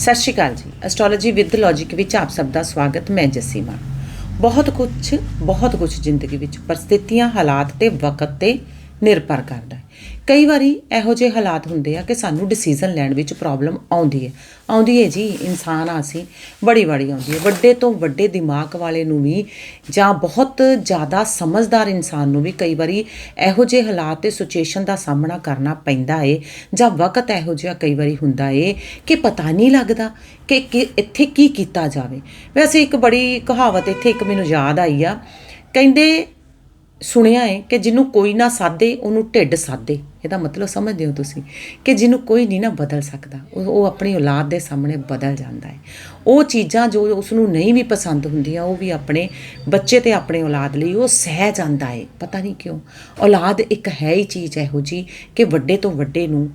ਸਤਿ ਸ਼੍ਰੀ ਅਕਾਲ ਜੀ। Astrology with logic ਵਿੱਚ ਆਪ ਸਭ ਦਾ ਸਵਾਗਤ, ਮੈਂ ਜਸੀਮਾ। ਬਹੁਤ ਕੁਝ ਬਹੁਤ ਕੁਝ ਜ਼ਿੰਦਗੀ ਵਿੱਚ ਪਰਿਸਥਿਤੀਆਂ, ਹਾਲਾਤ ਤੇ ਵਕਤ ਤੇ ਨਿਰਭਰ ਕਰਦਾ ਹੈ। ਕਈ ਵਾਰੀ ਇਹੋ ਜਿਹੇ ਹਾਲਾਤ ਹੁੰਦੇ ਆ ਕਿ ਸਾਨੂੰ ਡਿਸੀਜਨ ਲੈਣ ਵਿੱਚ ਪ੍ਰੋਬਲਮ ਆਉਂਦੀ ਹੈ। ਆਉਂਦੀ ਹੈ ਜੀ, ਇਨਸਾਨ ਆ ਅਸੀਂ ਬੜੀ ਬੜੀ ਆਉਂਦੀ ਹੈ। ਵੱਡੇ ਤੋਂ ਵੱਡੇ ਦਿਮਾਗ ਵਾਲੇ ਨੂੰ ਵੀ ਜਾਂ ਬਹੁਤ ਜ਼ਿਆਦਾ ਸਮਝਦਾਰ ਇਨਸਾਨ ਨੂੰ ਵੀ ਕਈ ਵਾਰੀ ਇਹੋ ਜਿਹੇ ਹਾਲਾਤ ਤੇ ਸਿਚੁਏਸ਼ਨ ਦਾ ਸਾਹਮਣਾ ਕਰਨਾ ਪੈਂਦਾ ਏ ਜਾਂ ਵਕਤ ਇਹੋ ਜਿਹਾ ਕਈ ਵਾਰੀ ਹੁੰਦਾ ਏ ਕਿ ਪਤਾ ਨਹੀਂ ਲੱਗਦਾ ਕਿ ਕਿ ਇੱਥੇ ਕੀ ਕੀਤਾ ਜਾਵੇ। ਵੈਸੇ ਇੱਕ ਬੜੀ ਕਹਾਵਤ ਇੱਥੇ ਇੱਕ ਮੈਨੂੰ ਯਾਦ ਆਈ ਆ। ਕਹਿੰਦੇ ਸੁਣਿਆ ਹੈ ਕਿ ਜਿਹਨੂੰ ਕੋਈ ਨਾ ਸਾਦੇ, ਉਹਨੂੰ ਢਿੱਡ ਸਾਦੇ। ਇਹਦਾ ਮਤਲਬ ਸਮਝਦੇ ਹੋ ਤੁਸੀਂ ਕਿ ਜਿਹਨੂੰ ਕੋਈ ਨਹੀਂ ਨਾ ਬਦਲ ਸਕਦਾ। ਉਹ ਆਪਣੀ ਔਲਾਦ ਦੇ ਸਾਹਮਣੇ ਬਦਲ ਜਾਂਦਾ ਹੈ ਉਹ ਚੀਜ਼ਾਂ ਜੋ ਉਸ ਨੂੰ ਨਹੀਂ ਵੀ ਪਸੰਦ ਹੁੰਦੀਆਂ, ਉਹ ਵੀ ਆਪਣੇ ਬੱਚੇ ਤੇ ਆਪਣੇ ਔਲਾਦ ਲਈ ਉਹ ਸਹਿ ਜਾਂਦਾ ਹੈ ਪਤਾ ਨਹੀਂ ਕਿਉਂ? ਔਲਾਦ ਇੱਕ ਹੈ ਹੀ ਚੀਜ਼ ਇਹੋ ਜੀ ਕਿ ਵੱਡੇ ਤੋਂ ਵੱਡੇ ਨੂੰ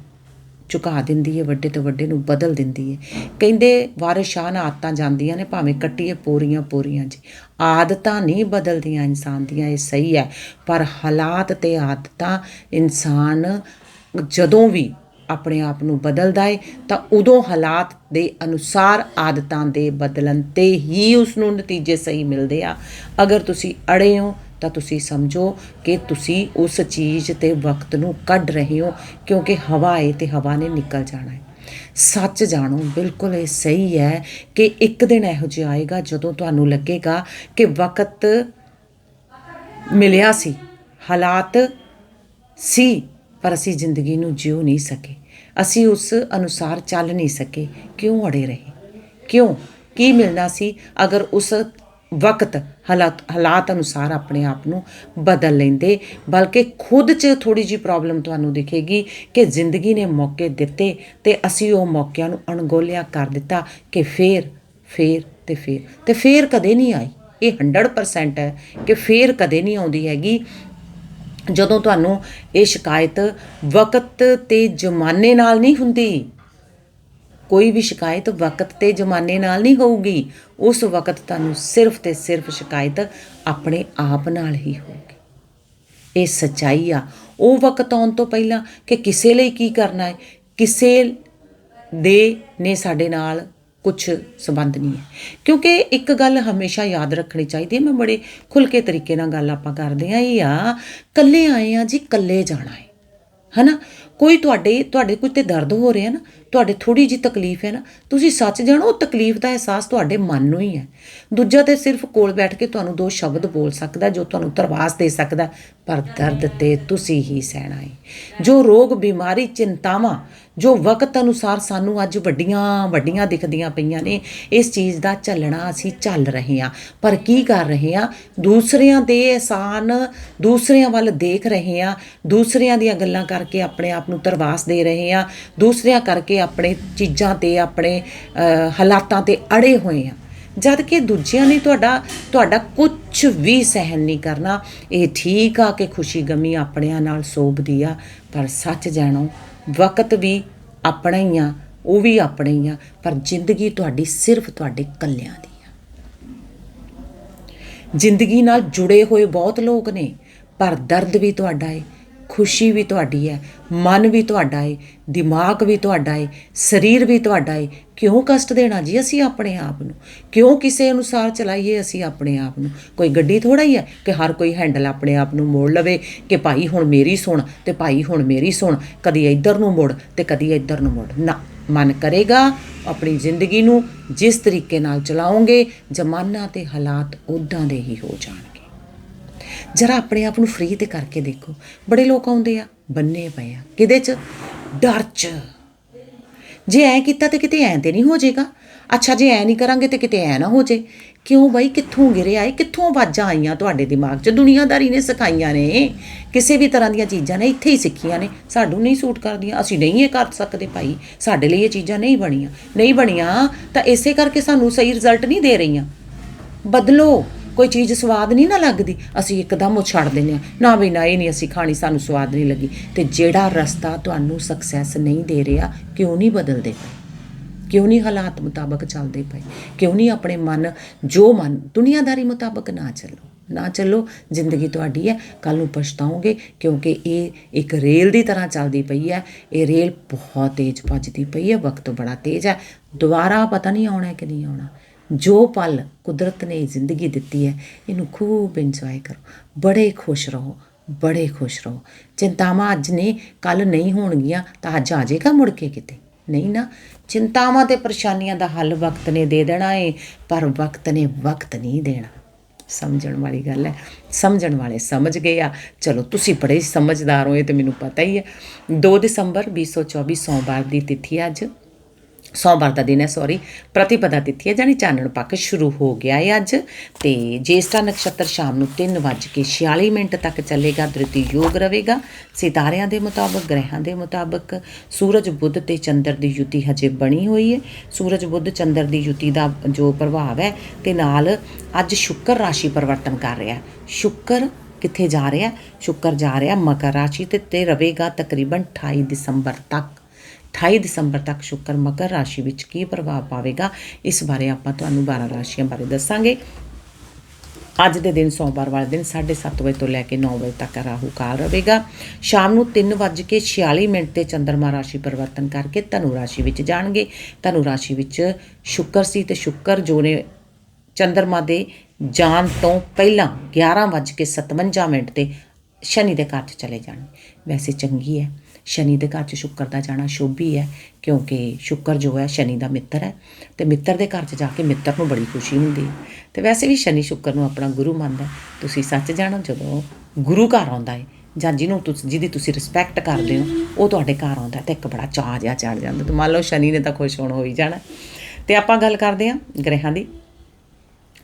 ਝੁਕਾ ਦਿੰਦੀ ਹੈ ਵੱਡੇ ਤੋਂ ਵੱਡੇ ਨੂੰ ਬਦਲ ਦਿੰਦੀ ਹੈ ਕਹਿੰਦੇ ਵਾਰਿਸ ਸ਼ਾਹ ਨਾਲ ਆਦਤਾਂ ਜਾਂਦੀਆਂ ਨੇ, ਭਾਵੇਂ ਕੱਟੀਏ ਪੋਰੀਆਂ ਪੋਰੀਆਂ ਜੀ। ਆਦਤਾਂ ਨਹੀਂ ਬਦਲਦੀਆਂ ਇਨਸਾਨ ਦੀਆਂ, ਇਹ ਸਹੀ ਹੈ। ਪਰ ਹਾਲਾਤ ਤੇ ਆਦਤਾਂ ਇਨਸਾਨ ਜਦੋਂ ਵੀ ਆਪਣੇ ਆਪ ਨੂੰ ਬਦਲਦਾ ਏ, ਤਾਂ ਉਦੋਂ ਹਾਲਾਤ ਦੇ ਅਨੁਸਾਰ ਆਦਤਾਂ ਦੇ ਬਦਲਣ ਤੇ ਹੀ ਉਸ ਨੂੰ ਨਤੀਜੇ ਸਹੀ ਮਿਲਦੇ ਆ। ਅਗਰ ਤੁਸੀਂ ਅੜੇ ਹੋ ਤਾਂ ਤੁਸੀਂ ਸਮਝੋ ਕਿ ਤੁਸੀਂ ਉਸ ਚੀਜ਼ ਤੇ ਵਕਤ ਨੂੰ ਕੱਢ ਰਹੇ ਹੋ, ਕਿਉਂਕਿ ਹਵਾ ਹੈ ਤੇ ਹਵਾ ਨੇ ਨਿਕਲ ਜਾਣਾ ਹੈ। ਸੱਚ ਜਾਣੋ, ਬਿਲਕੁਲ ਇਹ ਸਹੀ ਹੈ ਕਿ ਇੱਕ ਦਿਨ ਇਹੋ ਜਿਹਾ ਆਏਗਾ ਜਦੋਂ ਤੁਹਾਨੂੰ ਲੱਗੇਗਾ ਕਿ ਵਕਤ ਮਿਲਿਆ ਸੀ, ਹਾਲਾਤ ਸੀ, ਪਰ ਅਸੀਂ ਜ਼ਿੰਦਗੀ ਨੂੰ ਜਿਉ ਨਹੀਂ ਸਕੇ। ਅਸੀਂ ਉਸ ਅਨੁਸਾਰ ਚੱਲ ਨਹੀਂ ਸਕੇ। ਕਿਉਂ ਅੜੇ ਰਹੇ? ਕਿਉਂ? ਕੀ ਮਿਲਣਾ ਸੀ? ਅਗਰ ਉਸ ਵਕਤ ਹਾਲਾਤ ਹਾਲਾਤ ਅਨੁਸਾਰ ਆਪਣੇ ਆਪ ਨੂੰ ਬਦਲ ਲੈਂਦੇ, ਬਲਕਿ ਖੁਦ 'ਚ ਥੋੜੀ ਜੀ ਪ੍ਰੋਬਲਮ ਤੁਹਾਨੂੰ ਦਿਖੇਗੀ ਕਿ ਜ਼ਿੰਦਗੀ ਨੇ ਮੌਕੇ ਦਿੱਤੇ ਤੇ ਅਸੀਂ ਉਹ ਮੌਕਿਆਂ ਨੂੰ ਅਣਗੋਲਿਆ ਕਰ ਦਿੱਤਾ ਕਿ ਫੇਰ ਫੇਰ ਤੇ ਫੇਰ। ਤੇ ਫੇਰ ਕਦੇ ਨਹੀਂ ਆਈ ਇਹ 100% ਹੈ ਕਿ ਫੇਰ ਕਦੇ ਨਹੀਂ ਆਉਂਦੀ ਹੈਗੀ। ਜਦੋਂ ਤੁਹਾਨੂੰ ਇਹ ਸ਼ਿਕਾਇਤ ਵਕਤ ਤੇ ਜ਼ਮਾਨੇ ਨਾਲ ਨਹੀਂ ਹੁੰਦੀ ਕੋਈ ਵੀ ਸ਼ਿਕਾਇਤ ਵਕਤ ਤੇ ਜ਼ਮਾਨੇ ਨਾਲ ਨਹੀਂ ਹੋਊਗੀ। ਉਸ ਵਕਤ ਤੁਹਾਨੂੰ ਸਿਰਫ ਤੇ ਸਿਰਫ ਸ਼ਿਕਾਇਤ ਆਪਣੇ ਆਪ ਨਾਲ ਹੀ ਹੋਊਗੀ। ਇਹ ਸਚਾਈ ਆ। ਉਹ ਵਕਤ ਆਉਣ ਤੋਂ ਪਹਿਲਾਂ ਕਿ ਕਿਸੇ ਲਈ ਕੀ ਕਰਨਾ ਹੈ, ਕਿਸੇ ਦੇ ਨੇ ਸਾਡੇ ਨਾਲ ਕੁਝ ਸੰਬੰਧ ਨਹੀਂ ਹੈ। ਕਿਉਂਕਿ ਇੱਕ ਗੱਲ ਹਮੇਸ਼ਾ ਯਾਦ ਰੱਖਣੀ ਚਾਹੀਦੀ ਹੈ। ਮੈਂ ਬੜੇ ਖੁੱਲ ਕੇ ਤਰੀਕੇ ਨਾਲ ਗੱਲ ਆਪਾਂ ਕਰਦੇ ਆ ਇਹ ਆ ਕੱਲੇ ਆਏ ਆ ਜੀ ਕੱਲੇ ਜਾਣਾ ਹੈ। ਹਨਾ? ਕੋਈ ਤੁਹਾਡੇ ਤੁਹਾਡੇ ਕੁਝ ਤੇ ਦਰਦ ਹੋ ਰਿਹਾ ਨਾ, ਤੁਹਾਡੇ ਥੋੜੀ ਜੀ ਤਕਲੀਫ ਹੈ ਨਾ, ਤੁਸੀਂ ਸੱਚ ਜਾਣੋ, ਉਹ ਤਕਲੀਫ ਦਾ ਅਹਿਸਾਸ ਤੁਹਾਡੇ ਮਨ ਨੂੰ ਹੀ ਹੈ। ਦੂਜਾ ਤੇ ਸਿਰਫ ਕੋਲ ਬੈਠ ਕੇ ਤੁਹਾਨੂੰ ਦੋ ਸ਼ਬਦ ਬੋਲ ਸਕਦਾ, ਜੋ ਤੁਹਾਨੂੰ ਤਰਵਾਸ ਦੇ ਸਕਦਾ, ਪਰ ਦਰਦ ਤੇ ਤੁਸੀਂ ਹੀ ਸਹਿਣਾ ਹੈ ਜੋ ਰੋਗ, ਬਿਮਾਰੀ, ਚਿੰਤਾਵਾਂ, ਜੋ ਵਕਤ ਅਨੁਸਾਰ ਸਾਨੂੰ ਅੱਜ ਵੱਡੀਆਂ ਵੱਡੀਆਂ ਦਿਖਦੀਆਂ ਪਈਆਂ ਨੇ, ਇਸ ਚੀਜ਼ ਦਾ ਚੱਲਣਾ ਅਸੀਂ ਚੱਲ ਰਹੇ ਹਾਂ। ਪਰ ਕੀ ਕਰ ਰਹੇ ਹਾਂ? ਦੂਸਰਿਆਂ ਦੇ ਅਹਿਸਾਨ, ਦੂਸਰਿਆਂ ਵੱਲ ਦੇਖ ਰਹੇ ਹਾਂ, ਦੂਸਰਿਆਂ ਦੀਆਂ ਗੱਲਾਂ ਕਰਕੇ ਆਪਣੇ ਆਪ ਨੂੰ ਤਰਵਾਸ ਦੇ ਰਹੇ ਹਾਂ। ਦੂਸਰਿਆਂ ਕਰਕੇ ਆਪਣੇ ਚੀਜ਼ਾਂ ਤੇ, ਆਪਣੇ ਹਾਲਾਤਾਂ ਤੇ ਅੜੇ ਹੋਏ ਹਾਂ। ਜਦ ਕਿ ਦੂਜਿਆਂ ਨੇ ਤੁਹਾਡਾ ਤੁਹਾਡਾ ਕੁਝ ਵੀ ਸਹਿਨ ਨਹੀਂ ਕਰਨਾ। ਇਹ ਠੀਕ ਆ ਕਿ ਖੁਸ਼ੀ ਗਮੀ ਆਪਣਿਆਂ ਨਾਲ ਸੋਭਦੀ ਆ, ਪਰ ਸੱਚ ਜਾਣੋ, ਵਕਤ ਵੀ ਆਪਣਾ ਹੀ ਆ, ਉਹ ਵੀ ਆਪਣੇ ਹੀ ਆ, ਪਰ ਜ਼ਿੰਦਗੀ ਤੁਹਾਡੀ ਸਿਰਫ ਤੁਹਾਡੇ ਕੱਲਿਆਂ ਦੀ ਆ। ਜ਼ਿੰਦਗੀ ਨਾਲ ਜੁੜੇ ਹੋਏ ਬਹੁਤ ਲੋਕ ਨੇ, ਪਰ ਦਰਦ ਵੀ ਤੁਹਾਡਾ ਏ। ਖੁਸ਼ੀ ਵੀ ਤੁਹਾਡੀ ਹੈ, ਮਨ ਵੀ ਤੁਹਾਡਾ ਹੈ ਦਿਮਾਗ ਵੀ ਤੁਹਾਡਾ ਹੈ ਸਰੀਰ ਵੀ ਤੁਹਾਡਾ ਹੈ ਕਿਉਂ ਕਸ਼ਟ ਦੇਣਾ ਜੀ ਅਸੀਂ ਆਪਣੇ ਆਪ ਨੂੰ? ਕਿਉਂ ਕਿਸੇ ਅਨੁਸਾਰ ਚਲਾਈਏ ਅਸੀਂ ਆਪਣੇ ਆਪ ਨੂੰ? ਕੋਈ ਗੱਡੀ ਥੋੜਾ ਹੀ ਹੈ ਕਿ ਹਰ ਕੋਈ ਹੈਂਡਲ ਆਪਣੇ ਆਪ ਨੂੰ ਮੋੜ ਲਵੇ ਕਿ ਭਾਈ ਹੁਣ ਮੇਰੀ ਸੁਣ ਤੇ ਭਾਈ ਹੁਣ ਮੇਰੀ ਸੁਣ, ਕਦੀ ਇੱਧਰ ਨੂੰ ਮੁੜ ਤੇ ਕਦੀ ਇੱਧਰ ਨੂੰ ਮੁੜ। ਨਾ, ਮਨ ਕਰੇਗਾ ਆਪਣੀ ਜ਼ਿੰਦਗੀ ਨੂੰ ਜਿਸ ਤਰੀਕੇ ਨਾਲ ਚਲਾਉਂਗੇ ਜ਼ਮਾਨਾ ਤੇ ਹਾਲਾਤ ਉਦਾਂ ਦੇ ਹੀ ਹੋ ਜਾਣ। ਜਰਾ ਆਪਣੇ ਆਪ ਨੂੰ ਫ੍ਰੀ ਤੇ ਕਰਕੇ ਦੇਖੋ। ਬੜੇ ਲੋਕ ਆਉਂਦੇ ਆ, ਬੰਨੇ ਪਏ ਆ। ਕਿਹਦੇ ਚ? ਡਰ ਚ। ਜੇ ਐ ਕੀਤਾ ਤੇ ਕਿਤੇ ਐ ਤੇ ਨਹੀਂ ਹੋ ਜਾਏਗਾ। ਅੱਛਾ, ਜੇ ਐ ਨਹੀਂ ਕਰਾਂਗੇ ਤੇ ਕਿਤੇ ਐ ਨਾ ਹੋ ਜੇ ਕਿਉਂ ਬਾਈ? ਕਿੱਥੋਂ ਗਿਰੇ ਆਏ? ਕਿੱਥੋਂ ਆਵਾਜ਼ਾਂ ਆਈਆਂ ਤੁਹਾਡੇ ਦਿਮਾਗ 'ਚ? ਦੁਨੀਆਦਾਰੀ ਨੇ ਸਿਖਾਈਆਂ ਨੇ। ਕਿਸੇ ਵੀ ਤਰ੍ਹਾਂ ਦੀਆਂ ਚੀਜ਼ਾਂ ਨੇ, ਇੱਥੇ ਹੀ ਸਿੱਖੀਆਂ ਨੇ। ਸਾਨੂੰ ਨਹੀਂ ਸੂਟ ਕਰਦੀਆਂ। ਅਸੀਂ ਨਹੀਂ ਇਹ ਕਰ ਸਕਦੇ ਭਾਈ। ਸਾਡੇ ਲਈ ਇਹ ਚੀਜ਼ਾਂ ਨਹੀਂ ਬਣੀਆਂ। ਨਹੀਂ ਬਣੀਆਂ ਤਾਂ ਇਸੇ ਕਰਕੇ ਸਾਨੂੰ ਸਹੀ ਰਿਜ਼ਲਟ ਨਹੀਂ ਦੇ ਰਹੀਆਂ। ਬਦਲੋ। ਕੋਈ ਚੀਜ਼ ਸਵਾਦ ਨਹੀਂ ਨਾ ਲੱਗਦੀ, ਅਸੀਂ ਇੱਕਦਮ ਉਹ ਛੱਡ ਦਿੰਦੇ ਹਾਂ। ਨਾ ਵੀ ਨਾ, ਇਹ ਨਹੀਂ ਅਸੀਂ ਖਾਣੀ, ਸਾਨੂੰ ਸਵਾਦ ਨਹੀਂ ਲੱਗੀ। ਤੇ ਜਿਹੜਾ ਰਸਤਾ ਤੁਹਾਨੂੰ ਸਕਸੈਸ ਨਹੀਂ ਦੇ ਰਿਹਾ, ਕਿਉਂ ਨਹੀਂ ਬਦਲਦੇ ਪਏ? ਕਿਉਂ ਨਹੀਂ ਹਾਲਾਤ ਮੁਤਾਬਕ ਚੱਲਦੇ ਪਏ? ਕਿਉਂ ਨਹੀਂ ਆਪਣੇ ਮਨ, ਜੋ ਮਨ ਦੁਨੀਆਦਾਰੀ ਮੁਤਾਬਕ ਨਾ ਚੱਲੋ? ਨਾ ਚੱਲੋ, ਜ਼ਿੰਦਗੀ ਤੁਹਾਡੀ ਹੈ ਕੱਲ ਨੂੰ ਪਛਤਾਓਗੇ, ਕਿਉਂਕਿ ਇਹ ਇੱਕ ਰੇਲ ਦੀ ਤਰ੍ਹਾਂ ਚੱਲਦੀ ਪਈ ਹੈ। ਇਹ ਰੇਲ ਬਹੁਤ ਤੇਜ਼ ਭੱਜਦੀ ਪਈ ਹੈ, ਵਕਤ ਬੜਾ ਤੇਜ਼ ਹੈ। ਦੁਬਾਰਾ ਪਤਾ ਨਹੀਂ ਆਉਣਾ ਕਿ ਨਹੀਂ ਆਉਣਾ। ਜੋ ਪਲ ਕੁਦਰਤ ਨੇ ਜ਼ਿੰਦਗੀ ਦਿੱਤੀ ਹੈ, ਇਹਨੂੰ ਖੂਬ ਇੰਜੋਏ ਕਰੋ। ਬੜੇ ਖੁਸ਼ ਰਹੋ, ਬੜੇ ਖੁਸ਼ ਰਹੋ। ਚਿੰਤਾਵਾਂ ਅੱਜ ਨੇ ਕੱਲ ਨਹੀਂ ਹੋਣਗੀਆਂ, ਤਾਂ ਅੱਜ ਆ ਜਾਏਗਾ ਮੁੜ ਕੇ ਕਿਤੇ। ਨਹੀਂ ਨਾ, ਚਿੰਤਾਵਾਂ ਤੇ ਪਰੇਸ਼ਾਨੀਆਂ ਦਾ ਹੱਲ ਵਕਤ ਨੇ ਦੇ ਦੇਣਾ ਏ, ਪਰ ਵਕਤ ਨੇ ਵਕਤ ਨਹੀਂ ਦੇਣਾ। ਸਮਝਣ ਵਾਲੀ ਗੱਲ ਹੈ। ਸਮਝਣ ਵਾਲੇ ਸਮਝ ਗਏ ਆ। ਚਲੋ, ਤੁਸੀਂ ਬੜੇ ਸਮਝਦਾਰ ਹੋ, ਇਹ ਤੇ ਮੈਨੂੰ ਪਤਾ ਹੀ ਹੈ। 2 ਦਸੰਬਰ 2024 ਸੋਮਵਾਰ ਦੀ ਤਿਥੀ ਹੈ ਅੱਜ। ਸੋਮਵਾਰ ਦਾ ਦਿਨ ਹੈ ਸੌਰੀ ਪ੍ਰਤੀਪਦਾ ਤਿਥੀ ਹੈ ਜਾਨੀ ਚਾਨਣ ਪੱਖ ਸ਼ੁਰੂ ਹੋ ਗਿਆ ਹੈ ਅੱਜ। ਤੇ ਜੇਸਟਾ ਨਕਸ਼ਤਰ ਸ਼ਾਮ ਨੂੰ 3:46 ਮਿੰਟ ਤੱਕ ਚੱਲੇਗਾ ਦ੍ਰਿਤੀ ਯੋਗ ਰਹੇਗਾ। ਸਿਤਾਰਿਆਂ ਦੇ ਮੁਤਾਬਕ ਗ੍ਰਹਿਾਂ ਦੇ ਮੁਤਾਬਕ, ਸੂਰਜ, ਬੁੱਧ ਤੇ ਚੰਦਰ ਦੀ ਯੁਤੀ ਹਜੇ ਬਣੀ ਹੋਈ ਹੈ। ਸੂਰਜ, ਬੁੱਧ, ਚੰਦਰ ਦੀ ਯੁਤੀ ਦਾ ਜੋ ਪ੍ਰਭਾਵ ਹੈ, ਤੇ ਨਾਲ ਅੱਜ ਸ਼ੁੱਕਰ ਰਾਸ਼ੀ ਪਰਿਵਰਤਨ ਕਰ ਰਿਹਾ ਸ਼ੁੱਕਰ ਕਿੱਥੇ ਜਾ ਰਿਹਾ ਸ਼ੁੱਕਰ ਜਾ ਰਿਹਾ ਮਕਰ ਰਾਸ਼ੀ ਤੇ ਤੇ ਰਵੇਗਾ ਤਕਰੀਬਨ 28 ਦਸੰਬਰ ਤੱਕ। 28 ਦਸੰਬਰ ਤੱਕ ਸ਼ੁੱਕਰ ਮਕਰ ਰਾਸ਼ੀ ਵਿੱਚ ਕੀ ਪ੍ਰਭਾਵ ਪਾਵੇਗਾ? ਇਸ ਬਾਰੇ ਆਪਾਂ ਤੁਹਾਨੂੰ 12 ਰਾਸ਼ੀਆਂ ਬਾਰੇ ਦੱਸਾਂਗੇ। ਅੱਜ ਦੇ ਦਿਨ ਸੋਮਵਾਰ ਵਾਲੇ ਦਿਨ 7:30 ਵਜੇ ਤੋਂ ਲੈ ਕੇ 9 ਵਜੇ ਤੱਕ ਰਾਹੂ ਕਾਲ ਰਹੇਗਾ। ਸ਼ਾਮ ਨੂੰ 3:46 ਮਿੰਟ ਤੇ ਚੰਦਰਮਾ ਰਾਸ਼ੀ ਪਰਿਵਰਤਨ ਕਰਕੇ ਧਨੁ ਰਾਸ਼ੀ ਵਿੱਚ ਜਾਣਗੇ। ਧਨੁ ਰਾਸ਼ੀ ਵਿੱਚ ਸ਼ੁੱਕਰ ਸੀ ਤੇ ਸ਼ੁੱਕਰ ਜੋ ਨੇ ਚੰਦਰਮਾ ਦੇ ਜਾਣ ਤੋਂ ਪਹਿਲਾਂ 11:57 ਮਿੰਟ ਤੇ ਸ਼ਨੀ ਦੇ ਘਰ 'ਚ ਚਲੇ ਜਾਣਗੇ। ਵੈਸੇ ਚੰਗੀ ਹੈ। ਸ਼ਨੀ ਦੇ ਘਰ 'ਚ ਸ਼ੁੱਕਰ ਦਾ ਜਾਣਾ ਸ਼ੁਭ ਹੀ ਹੈ, ਕਿਉਂਕਿ ਸ਼ੁੱਕਰ ਜੋ ਹੈ ਸ਼ਨੀ ਦਾ ਮਿੱਤਰ ਹੈ ਤੇ ਮਿੱਤਰ ਦੇ ਘਰ 'ਚ ਜਾ ਕੇ ਮਿੱਤਰ ਨੂੰ ਬੜੀ ਖੁਸ਼ੀ ਹੁੰਦੀ ਹੈ। ਤੇ ਵੈਸੇ ਵੀ ਸ਼ਨੀ ਸ਼ੁੱਕਰ ਨੂੰ ਆਪਣਾ ਗੁਰੂ ਮੰਨਦਾ ਤੁਸੀਂ ਸੱਚ ਜਾਣੋ, ਜਦੋਂ ਗੁਰੂ ਘਰ ਆਉਂਦਾ ਹੈ ਜਾਂ ਜਿਹਨੂੰ ਤੁਸੀਂ, ਜਿਹਦੀ ਤੁਸੀਂ ਰਿਸਪੈਕਟ ਕਰਦੇ ਹੋ, ਉਹ ਤੁਹਾਡੇ ਘਰ ਆਉਂਦਾ ਹੈ ਤੇ ਇੱਕ ਬੜਾ ਚਾਅ ਜਿਹਾ ਚੜ ਜਾਂਦਾ ਤੇ ਮੰਨ ਲਓ ਸ਼ਨੀ ਨੇ ਤਾਂ ਖੁਸ਼ ਹੋਣ ਹੋ ਹੀ ਜਾਣਾ। ਤੇ ਆਪਾਂ ਗੱਲ ਕਰਦੇ ਹਾਂ ਗ੍ਰਹਿਾਂ ਦੀ।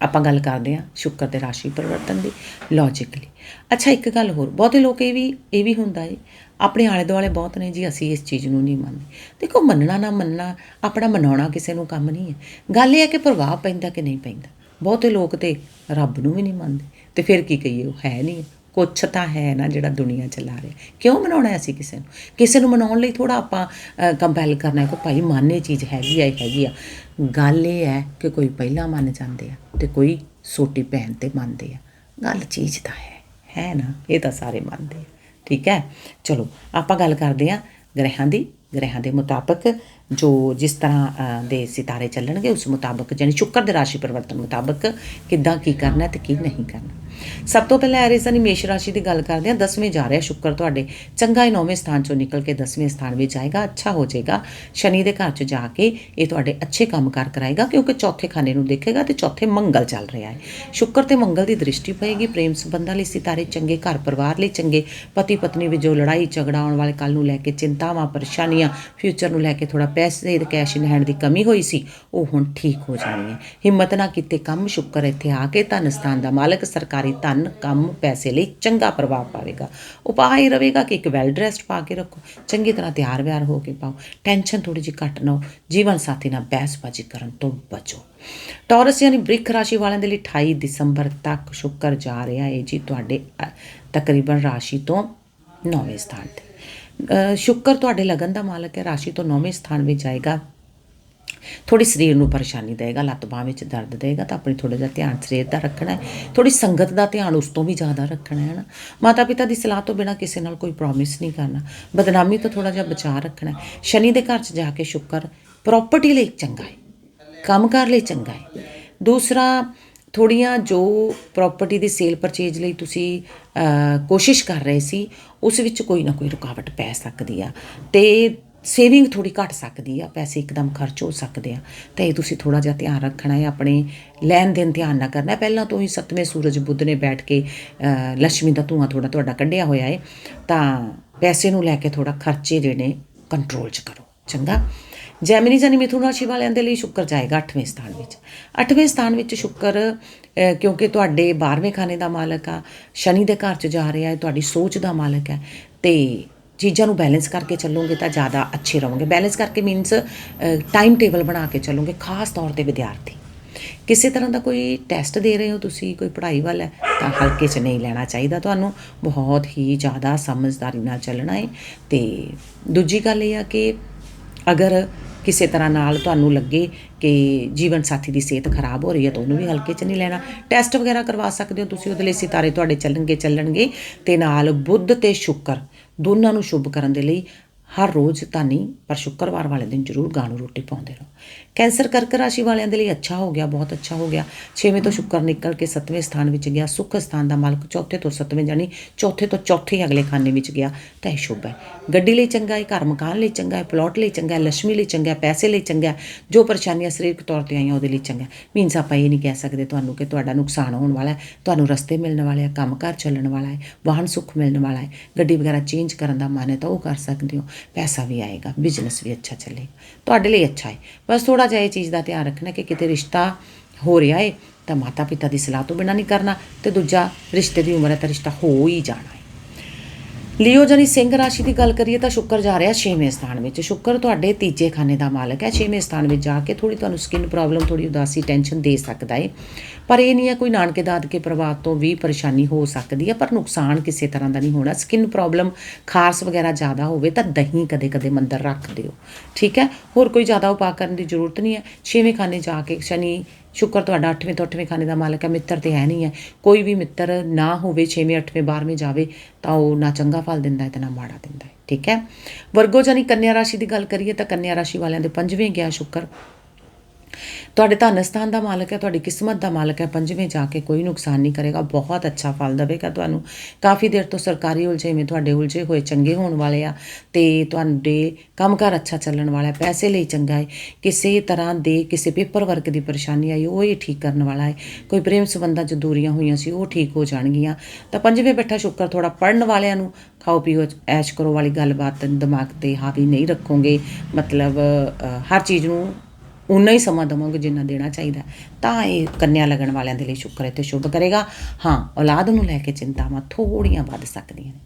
ਆਪਾਂ ਗੱਲ ਕਰਦੇ ਹਾਂ ਸ਼ੁੱਕਰ ਦੇ ਰਾਸ਼ੀ ਪਰਿਵਰਤਨ ਦੀ ਲੌਜੀਕਲੀ ਅੱਛਾ, ਇੱਕ ਗੱਲ ਹੋਰ। ਬਹੁਤੇ ਲੋਕ ਇਹ ਵੀ ਇਹ ਵੀ ਹੁੰਦਾ ਏ ਆਪਣੇ ਆਲੇ ਦੁਆਲੇ ਬਹੁਤ ਨੇ ਜੀ, ਅਸੀਂ ਇਸ ਚੀਜ਼ ਨੂੰ ਨਹੀਂ ਮੰਨਦੇ। ਦੇਖੋ, ਮੰਨਣਾ ਨਾ ਮੰਨਣਾ, ਆਪਣਾ ਮਨਾਉਣਾ ਕਿਸੇ ਨੂੰ ਕੰਮ ਨਹੀਂ ਹੈ। ਗੱਲ ਇਹ ਹੈ ਕਿ ਪ੍ਰਭਾਵ ਪੈਂਦਾ ਕਿ ਨਹੀਂ ਪੈਂਦਾ। ਬਹੁਤੇ ਲੋਕ ਤੇ ਰੱਬ ਨੂੰ ਵੀ ਨਹੀਂ ਮੰਨਦੇ। ਤੇ ਫਿਰ ਕੀ ਕਹੀਏ, ਉਹ ਹੈ ਨਹੀਂ। ਕੁਛ ਤਾਂ ਹੈ ਨਾ ਜਿਹੜਾ ਦੁਨੀਆ ਚਲਾ ਰਿਹਾ। ਕਿਉਂ ਮਨਾਉਣਾ ਅਸੀਂ ਕਿਸੇ ਨੂੰ? ਕਿਸੇ ਨੂੰ ਮਨਾਉਣ ਲਈ ਥੋੜਾ ਆਪਾਂ ਕੰਪੈਲ ਕਰਨਾ ਹੈ ਕਿ ਭਾਈ ਮੰਨ ਇਹ ਚੀਜ਼ ਹੈਗੀ ਆ, ਇਹ ਹੈਗੀ ਆ। ਗੱਲ ਇਹ ਹੈ ਕਿ ਕੋਈ ਪਹਿਲਾਂ ਮੰਨ ਜਾਂਦੇ ਆ ਤੇ ਕੋਈ ਸੋਟੀ ਭੈਣ ਤੇ ਮੰਨਦੇ ਆ। ਗੱਲ ਚੀਜ਼ ਤਾਂ ਹੈ। ਹੈ ਨਾ? ਇਹ ਤਾਂ ਸਾਰੇ ਮੰਨਦੇ ਆ। ਠੀਕ ਹੈ? ਚਲੋ, ਆਪਾਂ ਗੱਲ ਕਰਦੇ ਹਾਂ ਗ੍ਰਹਿਾਂ ਦੀ, ਗ੍ਰਹਿਾਂ ਦੇ ਮੁਤਾਬਕ ਜੋ ਜਿਸ ਤਰ੍ਹਾਂ ਦੇ ਸਿਤਾਰੇ ਚੱਲਣਗੇ, ਉਸ ਮੁਤਾਬਕ ਜਾਨੀ ਸ਼ੁੱਕਰ ਦੇ ਰਾਸ਼ੀ ਪਰਿਵਰਤਨ ਮੁਤਾਬਕ ਕਿੱਦਾਂ ਕੀ ਕਰਨਾ ਤੇ ਕੀ ਨਹੀਂ ਕਰਨਾ। ਸਭ ਤੋਂ ਪਹਿਲਾਂ ਐਰੀਸ ਦੀ ਮੇਸ਼ ਰਾਸ਼ੀ ਦੀ ਗੱਲ ਕਰਦੇ ਹਾਂ। 10ਵੇਂ ਜਾ ਰਿਹਾ ਸ਼ੁੱਕਰ ਤੁਹਾਡੇ। ਚੰਗਾ ਹੀ 9ਵੇਂ ਸਥਾਨ ਚੋਂ ਨਿਕਲ ਕੇ 10ਵੇਂ ਸਥਾਨ ਵਿੱਚ ਜਾਏਗਾ ਅੱਛਾ ਹੋ ਜਾਏਗਾ। ਸ਼ਨੀ ਦੇ ਘਰ 'ਚ ਜਾ ਕੇ ਇਹ ਤੁਹਾਡੇ ਅੱਛੇ ਕੰਮ ਕੰਮਕਾਰ ਕਰਾਏਗਾ, ਕਿਉਂਕਿ ਚੌਥੇ ਖਾਨੇ ਨੂੰ ਦੇਖੇਗਾ ਤੇ ਚੌਥੇ ਮੰਗਲ ਚੱਲ ਰਿਹਾ ਹੈ। ਸ਼ੁੱਕਰ ਤੇ ਮੰਗਲ ਦੀ ਦ੍ਰਿਸ਼ਟੀ ਪਏਗੀ। ਪ੍ਰੇਮ ਸੰਬੰਧਾਂ ਲਈ ਸਿਤਾਰੇ ਚੰਗੇ, ਘਰ ਪਰਿਵਾਰ ਲਈ ਚੰਗੇ ਪਤੀ ਪਤਨੀ ਵਿੱਚ ਜੋ ਲੜਾਈ, ਝਗੜਾ ਆਉਣ ਵਾਲੇ ਕੱਲ ਨੂੰ ਲੈ ਕੇ ਚਿੰਤਾਵਾਂ, ਪਰੇਸ਼ਾਨੀਆਂ ਫਿਊਚਰ ਨੂੰ ਲੈ ਕੇ ਥੋੜਾ ਪੈਸੇ ਦੇ ਕੈਸ਼ ਇਨ ਹੈਂਡ ਦੀ ਕਮੀ ਹੋਈ ਸੀ, ਉਹ ਹੁਣ ਠੀਕ ਹੋ ਜਾਣੀ ਹੈ। ਹਿੰਮਤ ਨਾ ਕੀਤੇ ਕੰਮ ਸ਼ੁੱਕਰ ਇੱਥੇ ਆ ਕੇ ਧਨ ਸਥਾਨ ਦਾ ਮਾਲਕ, ਸਰਕਾਰੀ ਧਨ ਕੰਮ ਪੈਸੇ ਲਈ ਚੰਗਾ ਪ੍ਰਭਾਵ ਪਾਵੇਗਾ। ਉਪਾਅ ਇਹ ਰਹੇਗਾ ਕਿ ਇੱਕ ਵੈਲ ਡਰੈਸਡ ਪਾ ਕੇ ਰੱਖੋ ਚੰਗੀ ਤਰ੍ਹਾਂ ਤਿਆਰ ਵਿਆਰ ਹੋ ਕੇ ਪਾਓ ਟੈਨਸ਼ਨ ਥੋੜੀ ਜਿਹੀ ਘੱਟ ਨਾ ਜੀਵਨ ਸਾਥੀ ਨਾਲ ਬਹਿਸਬਾਜ਼ੀ ਕਰਨ ਤੋਂ ਬਚੋ। ਟੌਰਸ ਯਾਨੀ ਬ੍ਰਿਖ ਰਾਸ਼ੀ ਵਾਲਿਆਂ ਦੇ ਲਈ 28 ਦਸੰਬਰ ਤੱਕ ਸ਼ੁੱਕਰ ਜਾ ਰਿਹਾ ਹੈ ਜੀ ਤੁਹਾਡੇ ਤਕਰੀਬਨ ਰਾਸ਼ੀ ਤੋਂ 9ਵੇਂ ਸਥਾਨ ਤੇ। ਅ, ਸ਼ੁੱਕਰ ਤੁਹਾਡੇ ਲਗਨ ਦਾ ਮਾਲਕ ਹੈ ਰਾਸ਼ੀ ਤੋਂ 9ਵੇਂ ਸਥਾਨ ਵਿੱਚ ਜਾਏਗਾ। ਥੋੜੀ ਸਰੀਰ ਨੂੰ ਪਰੇਸ਼ਾਨੀ ਦੇਗਾ, ਲੱਤ ਬਾਂਹ ਵਿੱਚ ਦਰਦ ਦੇਗਾ, ਤਾਂ ਆਪਣੀ ਥੋੜਾ ਜਿਹਾ ਧਿਆਨ ਸਰੀਰ ਦਾ ਰੱਖਣਾ ਹੈ। ਥੋੜੀ ਸੰਗਤ ਦਾ ਧਿਆਨ ਉਸ ਤੋਂ ਵੀ ਜ਼ਿਆਦਾ ਰੱਖਣਾ ਹੈ ਨਾ। ਮਾਤਾ ਪਿਤਾ ਦੀ ਸਲਾਹ ਤੋਂ ਬਿਨਾ ਕਿਸੇ ਨਾਲ ਕੋਈ ਪ੍ਰੋਮਿਸ ਨਹੀਂ ਕਰਨਾ। ਬਦਨਾਮੀ ਤੋਂ ਥੋੜਾ ਜਿਹਾ ਬਚਾਅ ਰੱਖਣਾ ਸ਼ਨੀ ਦੇ ਘਰ 'ਚ ਜਾ ਕੇ ਸ਼ੁੱਕਰ ਪ੍ਰਾਪਰਟੀ ਲਈ ਚੰਗਾ ਹੈ। ਕੰਮਕਾਰ ਲਈ ਚੰਗਾ ਹੈ। ਦੂਸਰਾ ਥੋੜੀਆਂ ਜੋ ਪ੍ਰਾਪਰਟੀ ਦੀ ਸੇਲ ਪਰਚੇਜ ਲਈ ਤੁਸੀਂ ਕੋਸ਼ਿਸ਼ ਕਰ ਰਹੇ ਸੀ, ਉਸ ਵਿੱਚ ਕੋਈ ਨਾ ਕੋਈ ਰੁਕਾਵਟ ਪੈ ਸਕਦੀ ਆ। ਤੇ ਸੇਵਿੰਗ ਥੋੜੀ ਘਟ ਸਕਦੀ ਆ ਪੈਸੇ ਇੱਕਦਮ ਖਰਚ ਹੋ ਸਕਦੇ ਆ। ਤਾਂ ਇਹ ਤੁਸੀਂ ਥੋੜਾ ਜਿਹਾ ਧਿਆਨ ਰੱਖਣਾ ਹੈ ਆਪਣੇ ਲੈਣ ਦੇਣ ਧਿਆਨ ਨਾਲ ਕਰਨਾ ਪਹਿਲਾਂ ਤੋਂ ਹੀ ਸੱਤਵੇਂ ਸੂਰਜ ਬੁੱਧ ਨੇ ਬੈਠ ਕੇ ਅ, ਲక్ష్ਮੀ ਦਾ ਧੂਆਂ ਥੋੜਾ ਤੁਹਾਡਾ ਕੱਢਿਆ ਹੋਇਆ ਹੈ ਤਾਂ ਪੈਸੇ ਨੂੰ ਲੈ ਕੇ ਥੋੜਾ ਖਰਚੇ ਜਿਹੜੇ ਨੇ ਕੰਟਰੋਲ 'ਚ ਕਰੋ। ਚੰਗਾ? ਜੈਮਨੀ ਜਾਨੀ ਮਿਥੁਨ ਰਾਸ਼ੀ ਵਾਲਿਆਂ ਦੇ ਲਈ ਸ਼ੁੱਕਰ ਜਾਏਗਾ 8ਵੇਂ ਸਥਾਨ ਵਿੱਚ। 8ਵੇਂ ਸਥਾਨ ਵਿੱਚ ਸ਼ੁੱਕਰ ਕਿਉਂਕਿ ਤੁਹਾਡੇ 12ਵੇਂ ਖਾਨੇ ਦਾ ਮਾਲਕ ਆ ਸ਼ਨੀ ਦੇ ਘਰ 'ਚ ਜਾ ਰਿਹਾ ਹੈ ਤੁਹਾਡੀ ਸੋਚ ਦਾ ਮਾਲਕ ਹੈ ਤੇ ਚੀਜ਼ਾਂ ਨੂੰ ਬੈਲੈਂਸ ਕਰਕੇ ਚੱਲੋਗੇ ਤਾਂ ਜ਼ਿਆਦਾ ਅੱਛੇ ਰਹੋਗੇ। ਬੈਲੈਂਸ ਕਰਕੇ ਮੀਨਸ ਟਾਈਮ ਟੇਬਲ ਬਣਾ ਕੇ ਚੱਲੋਗੇ, ਖਾਸ ਤੌਰ ਤੇ ਵਿਦਿਆਰਥੀ। ਕਿਸੇ ਤਰ੍ਹਾਂ ਦਾ ਕੋਈ ਟੈਸਟ ਦੇ ਰਹੇ ਹੋ ਤੁਸੀਂ, ਕੋਈ ਪੜ੍ਹਾਈ ਵੱਲ ਹੈ ਤਾਂ ਹਲਕੇ 'ਚ ਨਹੀਂ ਲੈਣਾ ਚਾਹੀਦਾ ਤੁਹਾਨੂੰ। ਬਹੁਤ ਹੀ ਜ਼ਿਆਦਾ ਸਮਝਦਾਰੀ ਨਾਲ ਚੱਲਣਾ ਹੈ ਤੇ ਦੂਜੀ ਗੱਲ ਇਹ ਆ ਕਿ ਅਗਰ ਕਿਸੇ ਤਰ੍ਹਾਂ ਨਾਲ ਤੁਹਾਨੂੰ ਲੱਗੇ ਕਿ ਜੀਵਨ ਸਾਥੀ ਦੀ ਸਿਹਤ ਖਰਾਬ ਹੋ ਰਹੀ ਹੈ ਤਾਂ ਉਹਨੂੰ ਵੀ ਹਲਕੇ 'ਚ ਨਹੀਂ ਲੈਣਾ। ਟੈਸਟ ਵਗੈਰਾ ਕਰਵਾ ਸਕਦੇ ਹੋ ਤੁਸੀਂ, ਉਹਦੇ ਲਈ ਸਿਤਾਰੇ ਤੁਹਾਡੇ ਚੱਲਣਗੇ ਚੱਲਣਗੇ। ਤੇ ਨਾਲ ਬੁੱਧ ਤੇ ਸ਼ੁੱਕਰ। ਦੋਨਾਂ ਨੂੰ ਸ਼ੁਭ ਕਰਨ ਦੇ ਲਈ ਹਰ ਰੋਜ਼ ਤਾਂ ਨਹੀਂ, ਪਰ ਸ਼ੁੱਕਰਵਾਰ ਵਾਲੇ ਦਿਨ ਜ਼ਰੂਰ ਗਾਂ ਨੂੰ ਰੋਟੀ ਪਾਉਂਦੇ ਰਹੋ। ਕੈਂਸਰ ਕਰਕ ਰਾਸ਼ੀ ਵਾਲਿਆਂ ਦੇ ਲਈ ਅੱਛਾ ਹੋ ਗਿਆ, ਬਹੁਤ ਅੱਛਾ ਹੋ ਗਿਆ। 6ਵੇਂ ਤੋਂ ਸ਼ੁੱਕਰ ਨਿਕਲ ਕੇ 7ਵੇਂ ਸਥਾਨ ਵਿੱਚ ਗਿਆ, ਸੁੱਖ ਸਥਾਨ ਦਾ ਮਾਲਕ ਚੌਥੇ ਤੋਂ 7ਵੇਂ ਜਾਨੀ ਚੌਥੇ ਤੋਂ ਚੌਥੇ ਅਗਲੇ ਖਾਨੇ ਵਿੱਚ ਗਿਆ, ਤਾਂ ਇਹ ਸ਼ੁਭ ਹੈ। ਗੱਡੀ ਲਈ ਚੰਗਾ ਹੈ, ਘਰ ਮਕਾਨ ਲਈ ਚੰਗਾ ਹੈ, ਪਲਾਟ ਲਈ ਚੰਗਾ ਹੈ ਲక్ష్ਮੀ ਲਈ ਚੰਗਾ ਹੈ, ਪੈਸੇ ਲਈ ਚੰਗਾ ਹੈ, ਜੋ ਪਰੇਸ਼ਾਨੀਆਂ ਸਰੀਰਕ ਤੌਰ ਤੇ ਆਈਆਂ ਉਹਦੇ ਲਈ ਚੰਗਾ ਮੀਨਸ ਆਪਾਂ ਇਹ ਨਹੀਂ ਕਹਿ ਸਕਦੇ ਤੁਹਾਨੂੰ ਕਿ ਤੁਹਾਡਾ ਨੁਕਸਾਨ ਹੋਣ ਵਾਲਾ ਹੈ, ਤੁਹਾਨੂੰ ਰਸਤੇ ਮਿਲਣ ਵਾਲੇ ਆ ਕੰਮਕਾਰ ਚੱਲਣ ਵਾਲਾ ਹੈ, ਵਾਹਨ ਸੁੱਖ ਮਿਲਣ ਵਾਲਾ ਹੈ, ਗੱਡੀ ਵਗੈਰਾ ਚੇਂਜ ਕਰਨ ਦਾ ਮਨ ਹੈ ਤਾਂ ਉਹ ਕਰ ਸਕਦੇ ਹੋ। ਪੈਸਾ ਵੀ ਆਏਗਾ ਬਿਜ਼ਨਸ ਵੀ ਅੱਛਾ ਚੱਲੇਗਾ। ਤੁਹਾਡੇ ਲਈ ਅੱਛਾ ਹੈ ਬਸ ਥੋੜਾ ਜਿਹਾ ਇਹ ਚੀਜ਼ ਦਾ ਧਿਆਨ ਰੱਖਣਾ ਕਿ ਕਿਤੇ ਰਿਸ਼ਤਾ ਹੋ ਰਿਹਾ ਹੈ ਤਾਂ ਮਾਤਾ ਪਿਤਾ ਦੀ ਸਲਾਹ ਤੋਂ ਬਿਨਾਂ ਨਹੀਂ ਕਰਨਾ ਤੇ ਦੂਜਾ ਰਿਸ਼ਤੇ ਦੀ ਉਮਰ ਹੈ ਤਾਂ ਰਿਸ਼ਤਾ ਹੋ ਹੀ ਜਾਣਾ ਹੈ ਲਿਓ ਜਾਨੀ ਸਿੰਘ ਰਾਸ਼ੀ ਦੀ ਗੱਲ ਕਰੀਏ ਤਾਂ ਸ਼ੁੱਕਰ ਜਾ ਰਿਹਾ 6ਵੇਂ ਸਥਾਨ ਵਿੱਚ। ਸ਼ੁੱਕਰ ਤੁਹਾਡੇ ਤੀਜੇ ਖਾਨੇ ਦਾ ਮਾਲਕ ਹੈ। 6ਵੇਂ ਸਥਾਨ ਵਿੱਚ ਜਾ ਕੇ ਥੋੜੀ ਤੁਹਾਨੂੰ ਸਕਿਨ ਪ੍ਰੋਬਲਮ ਥੋੜੀ ਉਦਾਸੀ ਟੈਨਸ਼ਨ ਦੇ ਸਕਦਾ ਹੈ ਪਰ ਇਹ ਨਹੀਂ ਹੈ ਕੋਈ ਨਾਨਕੇ ਦਾਦਕੇ ਪ੍ਰਭਾਵ ਤੋਂ ਵੀ ਪਰੇਸ਼ਾਨੀ ਹੋ ਸਕਦੀ ਹੈ, ਪਰ ਨੁਕਸਾਨ ਕਿਸੇ ਤਰ੍ਹਾਂ ਦਾ ਨਹੀਂ ਹੋਣਾ। ਸਕਿਨ ਪ੍ਰੋਬਲਮ ਖਾਰਸ ਵਗੈਰਾ ਜ਼ਿਆਦਾ ਹੋਵੇ ਤਾਂ ਦਹੀਂ ਕਦੇ-ਕਦੇ ਮੰਦਰ ਰੱਖ ਦਿਓ। ਠੀਕ ਹੈ? ਹੋਰ ਕੋਈ ਜ਼ਿਆਦਾ ਉਪਾਅ ਕਰਨ ਦੀ ਜ਼ਰੂਰਤ ਨਹੀਂ ਹੈ। 6ਵੇਂ ਖਾਨੇ ਜਾ ਕੇ ਸ਼ਨੀ ਸ਼ੁਕਰ ਤੁਹਾਡਾ 8ਵੇਂ ਤੋਂ 8ਵੇਂ ਖਾਨੇ ਦਾ ਮਾਲਕ ਹੈ, ਮਿੱਤਰ ਤੇ ਹੈ ਨਹੀਂ ਹੈ। ਕੋਈ ਵੀ ਮਿੱਤਰ ਨਾ ਹੋਵੇ 6ਵੇਂ 8ਵੇਂ 12ਵੇਂ ਜਾਵੇ, ਤਾਂ ਉਹ ਨਾ ਚੰਗਾ ਫਲ ਦਿੰਦਾ ਹੈ ਤੇ ਨਾ ਮਾੜਾ ਦਿੰਦਾ ਹੈ। ਠੀਕ ਹੈ? ਵਰਗੋ ਜਾਨੀ ਕੰਨਿਆ ਰਾਸ਼ੀ ਦੀ ਗੱਲ ਕਰੀਏ ਤਾਂ ਕੰਨਿਆ ਰਾਸ਼ੀ ਵਾਲਿਆਂ ਦੇ ਪੰਜਵੇਂ ਗਿਆ ਸ਼ੁਕਰ। ਤੁਹਾਡੇ ਧਨ ਸਥਾਨ ਦਾ ਮਾਲਕ ਹੈ, ਤੁਹਾਡੀ ਕਿਸਮਤ ਦਾ ਮਾਲਕ ਹੈ, ਪੰਜਵੇਂ ਜਾ ਕੇ ਕੋਈ ਨੁਕਸਾਨ ਨਹੀਂ ਕਰੇਗਾ, ਬਹੁਤ ਅੱਛਾ ਫਲ ਦੇਵੇਗਾ ਤੁਹਾਨੂੰ। ਕਾਫੀ ਦੇਰ ਤੋਂ ਸਰਕਾਰੀ ਉਲਝੇਵੇਂ ਤੁਹਾਡੇ ਉਲਝੇ ਹੋਏ ਚੰਗੇ ਹੋਣ ਵਾਲੇ ਆ ਤੇ ਤੁਹਾਡੇ ਕੰਮਕਾਰ ਅੱਛਾ ਚੱਲਣ ਵਾਲਾ ਹੈ, ਪੈਸੇ ਲਈ ਚੰਗਾ ਹੈ। ਕਿਸੇ ਤਰ੍ਹਾਂ ਦੇ ਕਿਸੇ ਪੇਪਰ ਵਰਕ ਦੀ ਪਰੇਸ਼ਾਨੀ ਆਈ, ਉਹ ਇਹ ਠੀਕ ਕਰਨ ਵਾਲਾ ਹੈ। ਕੋਈ ਪ੍ਰੇਮ ਸੰਬੰਧਾਂ 'ਚ ਦੂਰੀਆਂ ਹੋਈਆਂ ਸੀ, ਉਹ ਠੀਕ ਹੋ ਜਾਣਗੀਆਂ। ਤਾਂ ਪੰਜਵੇਂ ਬੈਠਾ ਸ਼ੁੱਕਰ ਥੋੜਾ ਪੜਨ ਵਾਲਿਆਂ ਨੂੰ ਖਾਓ ਪੀਓ, ਐਸ਼ ਕਰੋ ਵਾਲੀ ਗੱਲਬਾਤ ਦਿਮਾਗ ਤੇ ਹਾਵੀ ਨਹੀਂ ਰੱਖੋਗੇ। ਮਤਲਬ ਹਰ ਚੀਜ਼ ਨੂੰ ਉਨਾ ਹੀ ਸਮਾਂ ਦਵਾਂਗੇ ਜਿੰਨਾ ਦੇਣਾ ਚਾਹੀਦਾ। ਤਾਂ ਇਹ ਕੰਨਿਆ ਲੱਗਣ ਵਾਲਿਆਂ ਦੇ ਲਈ ਸ਼ੁਕਰ ਹੈ ਤੇ ਸ਼ੁਭ ਕਰੇਗਾ। ਹਾਂ, ਔਲਾਦ ਨੂੰ ਲੈ ਕੇ ਚਿੰਤਾਵਾਂ ਥੋੜੀਆਂ ਵੱਧ ਸਕਦੀਆਂ ਨੇ।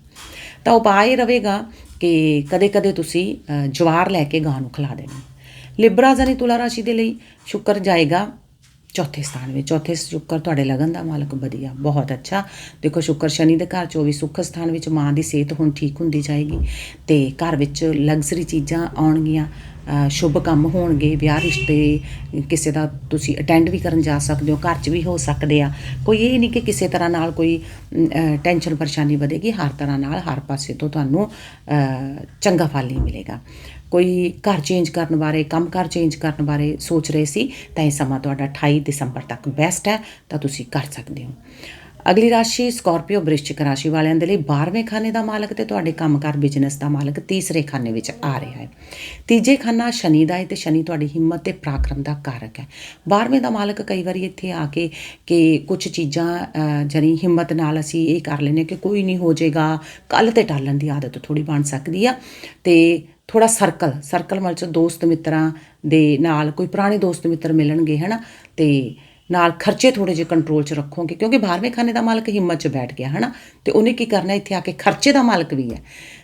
ਤਾਂ ਉਪਾਅ ਇਹ ਰਹੇਗਾ ਕਿ ਕਦੇ-ਕਦੇ ਤੁਸੀਂ ਜਵਾਰ ਲੈ ਕੇ ਗਾਂ ਨੂੰ ਖਿਲਾ ਦੇਣਾ। ਲਿਬਰਾ ਜਾਨੀ ਤੁਲਾ ਰਾਸ਼ੀ ਦੇ ਲਈ ਸ਼ੁਕਰ ਜਾਏਗਾ। ਚੌਥੇ ਸਥਾਨ ਵਿੱਚ, ਚੌਥੇ ਸ਼ੁੱਕਰ ਤੁਹਾਡੇ ਲਗਨ ਦਾ ਮਾਲਕ ਵਧੀਆ, ਬਹੁਤ ਅੱਛਾ। ਦੇਖੋ, ਸ਼ੁੱਕਰ ਸ਼ਨੀ ਦੇ ਘਰ 'ਚ ਉਹ ਵੀ ਸੁੱਖ ਸਥਾਨ ਵਿੱਚ ਮਾਂ ਦੀ ਸਿਹਤ ਹੁਣ ਠੀਕ ਹੁੰਦੀ ਜਾਏਗੀ ਤੇ ਘਰ ਵਿੱਚ ਲਗਜ਼ਰੀ ਚੀਜ਼ਾਂ ਆਉਣਗੀਆਂ। ਸ਼ੁਭ ਕੰਮ ਹੋਣਗੇ, ਵਿਆਹ ਰਿਸ਼ਤੇ, ਕਿਸੇ ਦਾ ਤੁਸੀਂ ਅਟੈਂਡ ਵੀ ਕਰਨ ਜਾ ਸਕਦੇ ਹੋ, ਘਰ 'ਚ ਵੀ ਹੋ ਸਕਦੇ ਆ। ਕੋਈ ਇਹ ਨਹੀਂ ਕਿ ਕਿਸੇ ਤਰ੍ਹਾਂ ਨਾਲ ਕੋਈ ਟੈਨਸ਼ਨ ਪਰੇਸ਼ਾਨੀ ਵਧੇਗੀ, ਹਰ ਤਰ੍ਹਾਂ ਨਾਲ ਹਰ ਪਾਸੇ ਤੋਂ ਤੁਹਾਨੂੰ ਚੰਗਾ ਫਲ ਹੀ ਮਿਲੇਗਾ। ਕੋਈ ਘਰ ਚੇਂਜ ਕਰਨ ਬਾਰੇ ਕੰਮਕਾਰ ਚੇਂਜ ਕਰਨ ਬਾਰੇ ਸੋਚ ਰਹੇ ਸੀ, ਤਾਂ ਇਹ ਸਮਾਂ ਤੁਹਾਡਾ 28 ਦਸੰਬਰ ਤੱਕ ਬੈਸਟ ਹੈ, ਤਾਂ ਤੁਸੀਂ ਕਰ ਸਕਦੇ ਹੋ। ਅਗਲੀ ਰਾਸ਼ੀ ਸਕਾਰਪੀਓ ਬ੍ਰਿਸ਼ਚਿਕ ਰਾਸ਼ੀ ਵਾਲਿਆਂ ਦੇ ਲਈ 12ਵੇਂ ਖਾਨੇ ਦਾ ਮਾਲਕ ਤੇ ਤੁਹਾਡੇ ਕੰਮਕਾਰ ਬਿਜ਼ਨਸ ਦਾ ਮਾਲਕ ਤੀਸਰੇ ਖਾਨੇ ਵਿੱਚ ਆ ਰਿਹਾ ਹੈ। ਤੀਜੇ ਖਾਨਾ ਸ਼ਨੀ ਦਾ ਹੈ ਤੇ ਸ਼ਨੀ ਤੁਹਾਡੀ ਹਿੰਮਤ ਤੇ ਪਰਾਕਰਮ ਦਾ ਕਾਰਕ ਹੈ। 12ਵੇਂ ਦਾ ਮਾਲਕ ਕਈ ਵਾਰੀ ਇੱਥੇ ਆ ਕੇ ਕਿ ਕੁਝ ਚੀਜ਼ਾਂ ਅ, ਜਾਣੀ ਹਿੰਮਤ ਨਾਲ ਅਸੀਂ ਇਹ ਕਰ ਲੈਨੇ ਕਿ ਕੋਈ ਨਹੀਂ ਹੋ ਜਾਏਗਾ ਕੱਲ ਤੇ ਟਾਲਣ ਦੀ ਆਦਤ ਥੋੜੀ ਬਣ ਸਕਦੀ ਆ। ਤੇ ਥੋੜਾ ਸਰਕਲ ਸਰਕਲ ਮਤਲਬ ਦੋਸਤ ਮਿੱਤਰਾਂ ਦੇ ਨਾਲ ਕੋਈ ਪੁਰਾਣੇ ਦੋਸਤ ਮਿੱਤਰ ਮਿਲਣਗੇ ਹਨਾ? ਤੇ ਨਾਲ ਖਰਚੇ ਥੋੜੇ ਜਿਹੇ ਕੰਟਰੋਲ 'ਚ ਰੱਖੋਗੇ, ਕਿਉਂਕਿ 12ਵੇਂ ਖਾਨੇ ਦਾ ਮਾਲਕ ਹਿੰਮਤ 'ਚ ਬੈਠ ਗਿਆ, ਹਨਾ? ਤੇ ਉਹਨੇ ਕੀ ਕਰਨਾ, ਇੱਥੇ ਆ ਕੇ ਖਰਚੇ ਦਾ ਮਾਲਕ ਵੀ ਹੈ।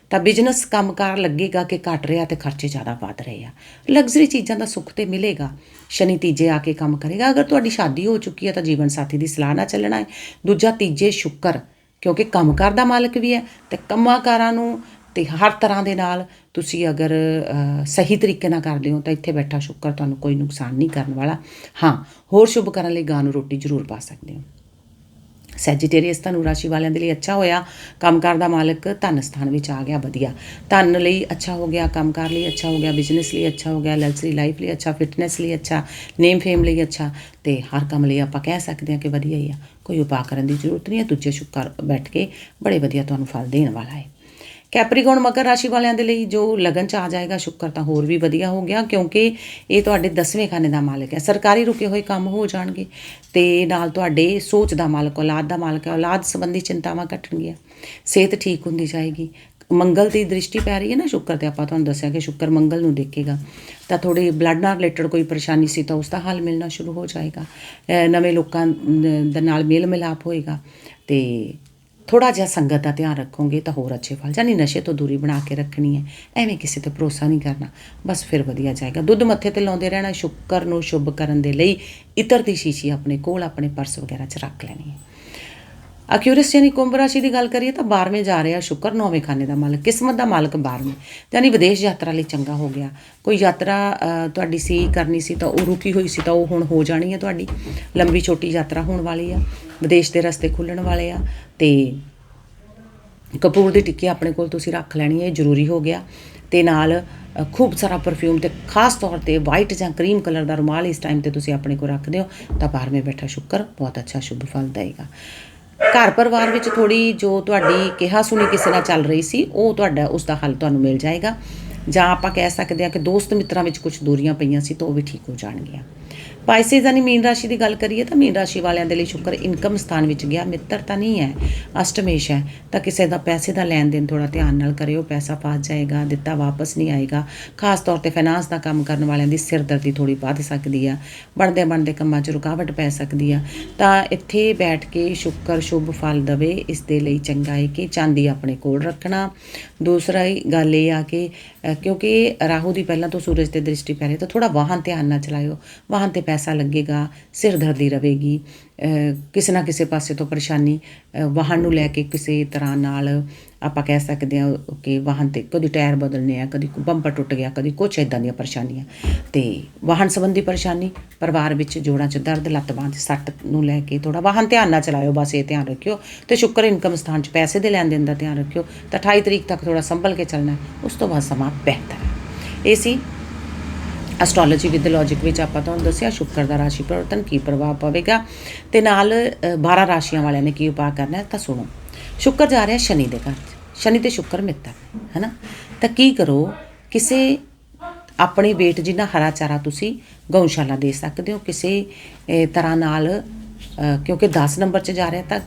ਤਾਂ ਬਿਜ਼ਨਸ ਕੰਮਕਾਰ ਲੱਗੇਗਾ ਕਿ ਘਟ ਰਿਹਾ ਤੇ ਖਰਚੇ ਜ਼ਿਆਦਾ ਵੱਧ ਰਹੇ ਆ। ਲਗਜ਼ਰੀ ਚੀਜ਼ਾਂ ਦਾ ਸੁੱਖ ਤੇ ਮਿਲੇਗਾ। ਸ਼ਨੀ ਤੀਜੇ ਆ ਕੇ ਕੰਮ ਕਰੇਗਾ। ਅਗਰ ਤੁਹਾਡੀ ਸ਼ਾਦੀ ਹੋ ਚੁੱਕੀ ਹੈ ਤਾਂ ਜੀਵਨ ਸਾਥੀ ਦੀ ਸਲਾਹ ਨਾਲ ਚੱਲਣਾ ਹੈ। ਦੂਜਾ ਤੀਜੇ ਸ਼ੁੱਕਰ, ਕਿਉਂਕਿ ਕੰਮਕਾਰ ਦਾ ਮਾਲਕ ਵੀ ਹੈ ਤੇ ਕੰਮਾਂਕਾਰਾਂ ਨੂੰ ਅਤੇ ਹਰ ਤਰ੍ਹਾਂ ਦੇ ਨਾਲ ਤੁਸੀਂ ਅਗਰ ਸਹੀ ਤਰੀਕੇ ਨਾਲ ਕਰਦੇ ਹੋ ਤਾਂ ਇੱਥੇ ਬੈਠਾ ਸ਼ੁੱਕਰ ਤੁਹਾਨੂੰ ਕੋਈ ਨੁਕਸਾਨ ਨਹੀਂ ਕਰਨ ਵਾਲਾ। ਹਾਂ, ਹੋਰ ਸ਼ੁਭ ਕਰਨ ਲਈ ਗਾਂ ਨੂੰ ਰੋਟੀ ਜ਼ਰੂਰ ਪਾ ਸਕਦੇ ਹੋ। ਸੈਜੀਟੇਰੀਅਸ ਧਨੂ ਰਾਸ਼ੀ ਵਾਲਿਆਂ ਦੇ ਲਈ ਅੱਛਾ ਹੋਇਆ। ਕੰਮਕਾਰ ਦਾ ਮਾਲਕ ਧਨ ਸਥਾਨ ਵਿੱਚ ਆ ਗਿਆ, ਵਧੀਆ। ਧਨ ਲਈ ਅੱਛਾ ਹੋ ਗਿਆ, ਕੰਮਕਾਰ ਲਈ ਅੱਛਾ ਹੋ ਗਿਆ ਬਿਜ਼ਨਸ ਲਈ ਅੱਛਾ ਹੋ ਗਿਆ ਲਗਜ਼ਰੀ ਲਾਈਫ ਲਈ ਅੱਛਾ ਫਿਟਨੈਸ ਲਈ ਅੱਛਾ ਨੇਮ ਫੇਮ ਲਈ ਅੱਛਾ ਤੇ ਹਰ ਕੰਮ ਲਈ ਆਪਾਂ ਕਹਿ ਸਕਦੇ ਹਾਂ ਕਿ ਵਧੀਆ ਹੀ ਆ। ਕੋਈ ਉਪਾਅ ਕਰਨ ਦੀ ਜ਼ਰੂਰਤ ਨਹੀਂ ਹੈ, ਦੂਜੇ ਸ਼ੁੱਕਰ ਬੈਠ ਕੇ ਬੜੇ ਵਧੀਆ ਤੁਹਾਨੂੰ ਫਲ ਦੇਣ ਵਾਲਾ ਹੈ। ਕੈਪਰੀਕੌਨ ਮਕਰ ਰਾਸ਼ੀ ਵਾਲਿਆਂ ਦੇ ਲਈ ਜੋ ਲਗਨ ਚ ਆ ਜਾਏਗਾ, ਸ਼ੁੱਕਰ ਤਾਂ ਹੋਰ ਵੀ ਵਧੀਆ ਹੋ ਗਿਆ, ਕਿਉਂਕਿ ਇਹ ਤੁਹਾਡੇ 10ਵੇਂ ਖਾਨੇ ਦਾ ਮਾਲਕ ਹੈ। ਸਰਕਾਰੀ ਰੁਕੇ ਹੋਏ ਕੰਮ ਹੋ ਜਾਣਗੇ ਤੇ ਨਾਲ ਤੁਹਾਡੇ ਸੋਚ ਦਾ ਮਾਲਕ, ਔਲਾਦ ਦਾ ਮਾਲਕ ਹੈ। ਔਲਾਦ ਸੰਬੰਧੀ ਚਿੰਤਾਵਾਂ ਘਟਣਗੀਆਂ, ਸਿਹਤ ਠੀਕ ਹੁੰਦੀ ਜਾਏਗੀ। ਮੰਗਲ ਦੀ ਦ੍ਰਿਸ਼ਟੀ ਪੈ ਰਹੀ ਹੈ ਨਾ, ਸ਼ੁੱਕਰ ਤੇ ਆਪਾਂ ਤੁਹਾਨੂੰ ਦੱਸਿਆ ਕਿ ਸ਼ੁੱਕਰ ਮੰਗਲ ਨੂੰ ਦੇਖੇਗਾ। ਤਾਂ ਥੋੜੀ ਬਲੱਡ ਨਾਲ ਰਿਲੇਟਡ ਕੋਈ ਪਰੇਸ਼ਾਨੀ ਸੀ ਤਾਂ ਉਸ ਦਾ ਹੱਲ ਮਿਲਣਾ ਸ਼ੁਰੂ ਹੋ ਜਾਏਗਾ। ਨਵੇਂ ਲੋਕਾਂ ਦੇ ਨਾਲ ਮੇਲ ਮਿਲਾਪ ਹੋਏਗਾ ਤੇ ਥੋੜਾ ਜਿਹਾ ਸੰਗਤ ਦਾ ਧਿਆਨ ਰੱਖੋਗੇ ਤਾਂ ਹੋਰ ਅੱਛੇ ਫਲ ਜਾਨੀ ਨਸ਼ੇ ਤੋਂ ਦੂਰੀ ਬਣਾ ਕੇ ਰੱਖਣੀ ਹੈ। ਐਵੇਂ ਕਿਸੇ ਤੇ ਭਰੋਸਾ ਨਹੀਂ ਕਰਨਾ। ਬਸ ਫਿਰ ਵਧੀਆ ਜਾਏਗਾ। ਦੁੱਧ ਮੱਥੇ ਤੇ ਲਾਉਂਦੇ ਰਹਿਣਾ, ਸ਼ੁੱਕਰ ਨੂੰ ਸ਼ੁਭ ਕਰਨ ਦੇ ਲਈ ਇਤਰ ਦੀ ਸ਼ੀਸ਼ੀ ਆਪਣੇ ਕੋਲ, ਆਪਣੇ ਪਰਸ ਵਗੈਰਾ 'ਚ ਰੱਖ ਲੈਣੀ ਹੈ। ਅਕਿਊਰਸ ਯਾਨੀ ਕੁੰਭ ਰਾਸ਼ੀ ਦੀ ਗੱਲ ਕਰੀਏ ਤਾਂ 12ਵੇਂ ਜਾ ਰਿਹਾ, ਸ਼ੁਕਰ 9ਵੇਂ ਖਾਨੇ ਦਾ ਮਾਲਕ, ਕਿਸਮਤ ਦਾ ਮਾਲਕ 12ਵੇਂ ਯਾਨੀ ਵਿਦੇਸ਼ ਯਾਤਰਾ ਲਈ ਚੰਗਾ ਹੋ ਗਿਆ। ਕੋਈ ਯਾਤਰਾ ਤੁਹਾਡੀ ਸੀ ਕਰਨੀ ਸੀ ਤਾਂ ਉਹ ਰੁਕੀ ਹੋਈ ਸੀ ਤਾਂ ਉਹ ਹੁਣ ਹੋ ਜਾਣੀ ਹੈ ਤੁਹਾਡੀ। ਲੰਬੀ ਛੋਟੀ ਯਾਤਰਾ ਹੋਣ ਵਾਲੀ ਆ। ਵਿਦੇਸ਼ ਦੇ ਰਸਤੇ ਖੁੱਲਣ ਵਾਲੇ ਆ ਤੇ ਕਪੂਰ ਦੀ ਟਿੱਕੀ ਆਪਣੇ ਕੋਲ ਤੁਸੀਂ ਰੱਖ ਲੈਣੀ ਹੈ, ਇਹ ਜ਼ਰੂਰੀ ਹੋ ਗਿਆ। ਤੇ ਨਾਲ ਖੂਬ ਸਾਰਾ ਪਰਫਿਊਮ ਤੇ ਖਾਸ ਤੌਰ ਤੇ ਵਾਈਟ ਜਾਂ ਕਰੀਮ ਕਲਰ ਦਾ ਰੁਮਾਲ ਇਸ ਟਾਈਮ ਤੇ ਤੁਸੀਂ ਆਪਣੇ ਕੋਲ ਰੱਖਦੇ ਹੋ, ਤਾਂ ਬਾਹਰ ਮੇ ਬੈਠਾ ਸ਼ੁਕਰ, ਬਹੁਤ ਅੱਛਾ ਸ਼ੁਭ ਫਲ ਦੇਗਾ। ਘਰ ਪਰਿਵਾਰ ਵਿੱਚ ਥੋੜੀ ਜੋ ਤੁਹਾਡੀ ਕਿਹਾ ਸੁਣੀ ਕਿਸੇ ਨਾਲ ਚੱਲ ਰਹੀ ਸੀ, ਉਹ ਤੁਹਾਡਾ ਉਸ ਦਾ ਹੱਲ ਤੁਹਾਨੂੰ ਮਿਲ ਜਾਏਗਾ। ਜਾਂ ਆਪਾਂ ਕਹਿ ਸਕਦੇ ਹਾਂ ਕਿ ਦੋਸਤ ਮਿੱਤਰਾਂ ਵਿੱਚ ਕੁਝ ਦੂਰੀਆਂ ਪਈਆਂ ਸੀ ਤਾਂ ਉਹ ਵੀ ਠੀਕ ਹੋ ਜਾਣਗੀਆਂ। ਪਾਈਸਿਸ ਯਾਨੀ ਮੀਨ ਰਾਸ਼ੀ ਦੀ ਗੱਲ ਕਰੀਏ ਤਾਂ ਮੀਨ ਰਾਸ਼ੀ ਵਾਲਿਆਂ ਦੇ ਲਈ ਸ਼ੁਕਰ ਇਨਕਮ ਸਥਾਨ ਵਿੱਚ ਗਿਆ, ਮਿੱਤਰ ਤਾਂ ਨਹੀਂ ਹੈ, ਅਸ਼ਟਮੇਸ਼ ਹੈ, ਤਾਂ ਕਿਸੇ ਦਾ ਪੈਸੇ ਦਾ ਲੈਣ ਦੇਣ ਥੋੜਾ ਧਿਆਨ ਨਾਲ ਕਰਿਓ, ਪੈਸਾ ਫਸ ਜਾਏਗਾ, ਦਿੱਤਾ ਵਾਪਸ ਨਹੀਂ ਆਏਗਾ, ਖਾਸ ਤੌਰ ਤੇ ਫਾਈਨਾਂਸ ਦਾ ਕੰਮ ਕਰਨ ਵਾਲਿਆਂ ਦੀ ਸਿਰਦਰਦੀ ਥੋੜੀ ਵੱਧ ਸਕਦੀ ਆ, ਬਣਦੇ ਬਣਦੇ ਕੰਮਾਂ 'ਚ ਰੁਕਾਵਟ ਪੈ ਸਕਦੀ ਆ, ਤਾਂ ਇੱਥੇ ਬੈਠ ਕੇ ਸ਼ੁਕਰ ਸ਼ੁਭ ਫਲ ਦਵੇ, ਇਸ ਦੇ ਲਈ ਚੰਗਾ ਹੈ ਕਿ ਚਾਂਦੀ ਆਪਣੇ ਕੋਲ ਰੱਖਣਾ। ਦੂਸਰਾ ਗੱਲ ਇਹ ਆ ਕਿ ਕਿਉਂਕਿ ਰਾਹੂ ਦੀ ਪਹਿਲਾਂ ਤੋਂ ਸੂਰਜ ਤੇ ਦ੍ਰਿਸ਼ਟੀ ਪੈ ਰਹੀ ਤਾਂ ਥੋੜਾ ਵਾਹਨ ਧਿਆਨ ਨਾਲ ਚਲਾਇਓ। ਵਾਹਨ ਤੇ ਪੈਸਾ ਲੱਗੇਗਾ ਸਿਰਦਰਦੀ ਰਹੇਗੀ ਕਿਸੇ ਨਾ ਕਿਸੇ ਪਾਸੇ ਤੋਂ ਪਰੇਸ਼ਾਨੀ ਵਾਹਨ ਨੂੰ ਲੈ ਕੇ ਕਿਸੇ ਤਰ੍ਹਾਂ ਨਾਲ ਆਪਾਂ ਕਹਿ ਸਕਦੇ ਹਾਂ ਕਿ ਵਾਹਨ ਤੇ ਕਦੀ ਟਾਇਰ ਬਦਲਨੇ ਆ ਕਦੀ ਬੰਪਰ ਟੁੱਟ ਗਿਆ ਕਦੀ ਕੁਛ ਇਦਾਂ ਦੀਆਂ ਪਰੇਸ਼ਾਨੀਆਂ। ਤੇ ਵਾਹਨ ਸੰਬੰਧੀ ਪਰੇਸ਼ਾਨੀ ਪਰਿਵਾਰ ਵਿੱਚ ਜੋੜਾਂ 'ਚ ਦਰਦ ਲੱਤ ਬਾਂਹ 'ਚ ਸੱਟ ਨੂੰ ਲੈ ਕੇ ਥੋੜਾ ਵਾਹਨ ਧਿਆਨ ਨਾਲ ਚਲਾਇਓ ਬਸ ਇਹ ਧਿਆਨ ਰੱਖਿਓ। ਤੇ ਸ਼ੁਕਰ ਇਨਕਮ ਸਥਾਨ 'ਚ ਪੈਸੇ ਦੇ ਲੈਣ ਦੇਣ ਦਾ ਧਿਆਨ ਰੱਖਿਓ। ਤਾਂ 28 ਤਰੀਕ ਤੱਕ ਥੋੜਾ ਸੰਭਲ ਕੇ ਚੱਲਣਾ ਉਸ ਤੋਂ ਬਾਅਦ ਸਮਾਂ ਬਿਹਤਰ ਹੈ। ਇਹ ਸੀ ਐਸਟ੍ਰੋਲੋਜੀ ਵਿਦ ਲੌਜੀਕ ਵਿੱਚ ਆਪਾਂ ਤੁਹਾਨੂੰ ਦੱਸਿਆ ਸ਼ੁੱਕਰ ਦਾ ਰਾਸ਼ੀ ਪਰਿਵਰਤਨ ਕੀ ਪ੍ਰਭਾਵ ਪਵੇਗਾ। ਤੇ ਨਾਲ ਅ, 12 ਰਾਸ਼ੀਆਂ ਵਾਲਿਆਂ ਨੇ ਕੀ ਉਪਾਅ ਕਰਨਾ ਤਾਂ ਸੁਣੋ। ਸ਼ੁੱਕਰ ਜਾ ਰਿਹਾ ਸ਼ਨੀ ਦੇ ਘਰ 'ਚ। ਸ਼ਨੀ ਤੇ ਸ਼ੁੱਕਰ ਮਿੱਤਰ ਨੇ, ਹੈਨਾ? ਤਾਂ ਕੀ ਕਰੋ, ਕਿਸੇ ਆਪਣੇ weight ਜਿੰਨਾ ਹਰਾ ਚਾਰਾ ਤੁਸੀਂ ਗਊਸ਼ਾਲਾ ਦੇ ਸਕਦੇ ਹੋ, ਕਿਸੇ ਤਰ੍ਹਾਂ ਨਾਲ ਕਿਉਂਕਿ 10 ਨੰਬਰ 'ਚ ਜਾ ਰਿਹਾ ਤਾਂ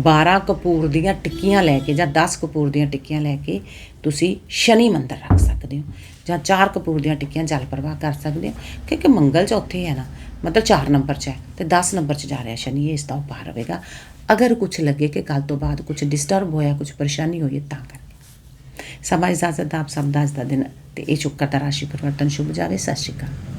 12 ਕਪੂਰ ਦੀਆਂ ਟਿੱਕੀਆਂ ਲੈ ਕੇ ਜਾਂ 10 ਕਪੂਰ ਦੀਆਂ ਟਿੱਕੀਆਂ ਲੈ ਕੇ ਤੁਸੀਂ ਸ਼ਨੀ ਮੰਦਰ ਰੱਖ ਸਕਦੇ ਹੋ ਜਾਂ 4 ਕਪੂਰ ਦੀਆਂ ਟਿੱਕੀਆਂ ਜਲ ਪ੍ਰਵਾਹ ਕਰ ਸਕਦੇ ਹੋ, ਕਿਉਂਕਿ ਮੰਗਲ ਚੌਥੇ ਹੈ ਨਾ, ਮਤਲਬ 4 ਨੰਬਰ 'ਚ ਹੈ ਤੇ 10 ਨੰਬਰ 'ਚ ਜਾ ਰਿਹਾ ਸ਼ਨੀ, ਇਹ ਇਸ ਦਾ ਉਪਾਅ ਰਹੇਗਾ। ਅਗਰ ਕੁਝ ਲੱਗੇ ਕਿ ਕੱਲ ਤੋਂ ਬਾਅਦ ਕੁਝ ਡਿਸਟਰਬ ਹੋਇਆ ਕੁਝ ਪਰੇਸ਼ਾਨੀ ਹੋਈ ਤਾਂ ਕਰਕੇ। ਸਮਾਂ ਇਜਾਜ਼ਤ ਦਾ ਆਪ ਸਭ ਦਾ ਅੱਜ ਦਾ ਦਿਨ ਤੇ ਇਹ ਸ਼ੁਕਰ ਦਾ ਰਾਸ਼ੀ ਪਰਿਵਰਤਨ ਸ਼ੁਭ ਜਾਵੇ। ਸਤਿ ਸ਼੍ਰੀ ਅਕਾਲ।